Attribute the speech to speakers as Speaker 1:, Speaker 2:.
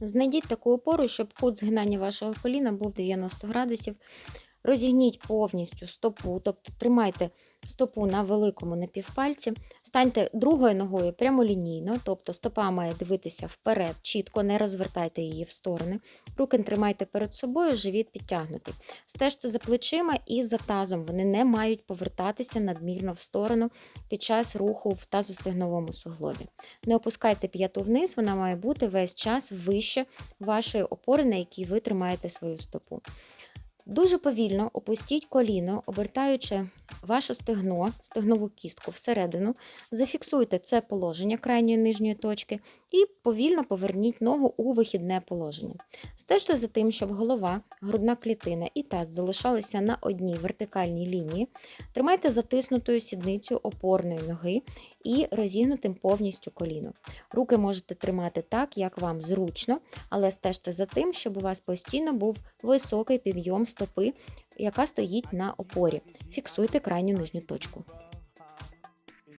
Speaker 1: Знайдіть таку опору, щоб кут згинання вашого коліна був 90 градусів. Розігніть повністю стопу, тобто тримайте стопу на великому напівпальці, станьте другою ногою прямолінійно, тобто стопа має дивитися вперед, чітко, не розвертайте її в сторони. Руки тримайте перед собою, живіт підтягнутий. Стежте за плечима і за тазом. Вони не мають повертатися надмірно в сторону під час руху в тазостегновому суглобі. Не опускайте п'яту вниз, вона має бути весь час вище вашої опори, на якій ви тримаєте свою стопу. Дуже повільно опустіть коліно, обертаючи ваше стегно, стегнову кістку всередину, зафіксуйте це положення крайньої нижньої точки і повільно поверніть ногу у вихідне положення. Стежте за тим, щоб голова, грудна клітина і таз залишалися на одній вертикальній лінії. Тримайте затиснутою сідницю опорної ноги і розігнутим повністю коліно. Руки можете тримати так, як вам зручно, але стежте за тим, щоб у вас постійно був високий підйом стопи, яка стоїть на опорі. Фіксуйте крайню нижню точку.